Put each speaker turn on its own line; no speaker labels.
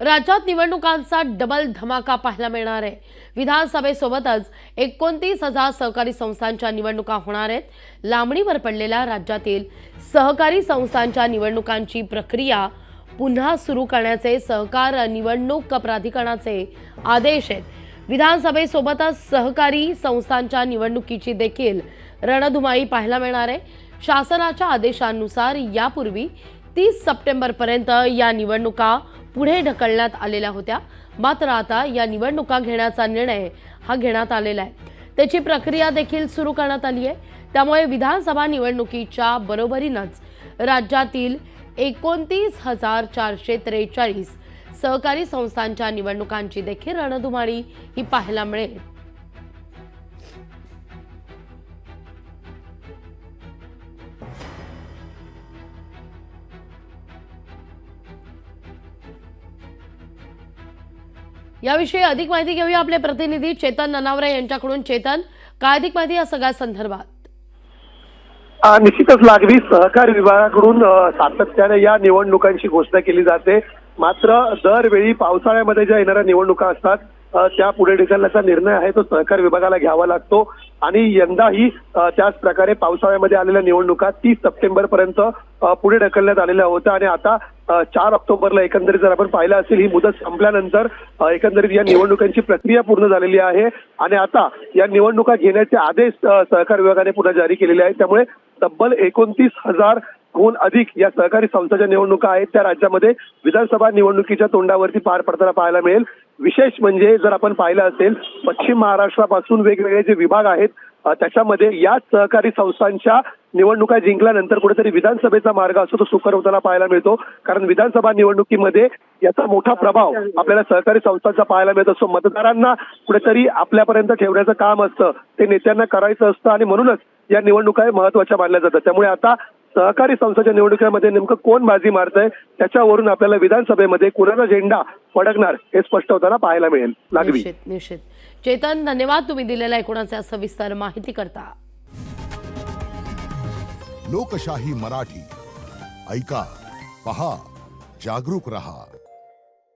राज्यात निवडणुकांचा डबल धमाका पाहायला मिळणार आहे. विधानसभेसोबतच एकोणतीस हजार सहकारी संस्थांच्या निवडणुका होणार आहेत. लांबणीवर पडलेल्या राज्यातील सहकारी संस्थांच्या निवडणुकांची प्रक्रिया पुन्हा सुरू करण्याचे सहकार निवडणूक प्राधिकरणाचे आदेश आहेत. विधानसभेसोबतच सहकारी संस्थांच्या निवडणुकीची देखील रणधुमाई पाहायला मिळणार आहे. शासनाच्या आदेशानुसार यापूर्वी तीस सप्टेंबरपर्यंत या निवडणुका पुढे ढकलण्यात आलेल्या होत्या. मात्र आता या निवडणुका घेण्याचा निर्णय हा घेण्यात आलेला आहे. त्याची प्रक्रिया देखील सुरू करण्यात आली आहे. त्यामुळे विधानसभा निवडणुकीच्या बरोबरीनंच राज्यातील एकोणतीस हजार चारशे त्रेचाळीस सहकारी संस्थांच्या निवडणुकांची देखील रणधुमाळी ही पाहायला मिळेल. याविषयी अधिक माहिती घेऊया आपले प्रतिनिधी चेतन ननावरे यांच्याकडून. चेतन काय अधिक माहिती या सगळ्या संदर्भात?
निश्चितच लागवी सहकार विभागाकडून सातत्याने या निवडणुकांची घोषणा केली जाते. मात्र दरवेळी पावसाळ्यामध्ये ज्या येणाऱ्या निवडणुका असतात त्या पुढे ढकलण्याचा निर्णय आहे तो सहकार विभागाला घ्यावा लागतो. आणि यंदाही त्याच प्रकारे पावसाळ्यामध्ये आलेल्या निवडणुका तीस सप्टेंबर पर्यंत पुढे ढकलण्यात आलेल्या होत्या. आणि आता चार ऑक्टोबरला एकंदरीत जर आपण पाहिलं असेल ही मुदत संपल्यानंतर एकंदरीत या निवडणुकांची प्रक्रिया पूर्ण झालेली आहे. आणि आता या निवडणुका घेण्याचे आदेश सहकार विभागाने पुन्हा जारी केलेले आहेत. त्यामुळे तब्बल एकोणतीस हजार हून अधिक या सहकारी संस्थांच्या निवडणुका आहेत. त्या राज्यामध्ये विधानसभा निवडणुकीच्या तोंडावरती पार पडताना पाहायला मिळेल. विशेष म्हणजे जर आपण पाहिलं असेल पश्चिम महाराष्ट्रापासून वेगवेगळे जे विभाग आहेत त्याच्यामध्ये याच सहकारी संस्थांच्या निवडणुका जिंकल्यानंतर कुठेतरी विधानसभेचा मार्ग असतो तो सुकर होताना पाहायला मिळतो. कारण विधानसभा निवडणुकीमध्ये याचा मोठा प्रभाव आपल्याला सहकारी संस्थांचा पाहायला मिळत असतो. मतदारांना कुठेतरी आपल्यापर्यंत ठेवण्याचं काम असतं. ते नेत्यांना करायचं असतं आणि म्हणूनच या निवडणुका हे महत्त्वाच्या मानल्या जातात. त्यामुळे आता सहकारी संस्थांच्या निवडणुकीमध्ये नेमकं कोण बाजी मारतंय त्याच्यावरून आपल्याला विधानसभेमध्ये कुणाचा झेंडा फडकणार हे स्पष्ट होताना पाहायला मिळेल. लागवी.
निश्चित निश्चित चेतन धन्यवाद. तुम्ही दिलेल्या एकूणाचा सविस्तर माहिती करता.
लोकशाही मराठी. ऐका पहा जागरूक रहा.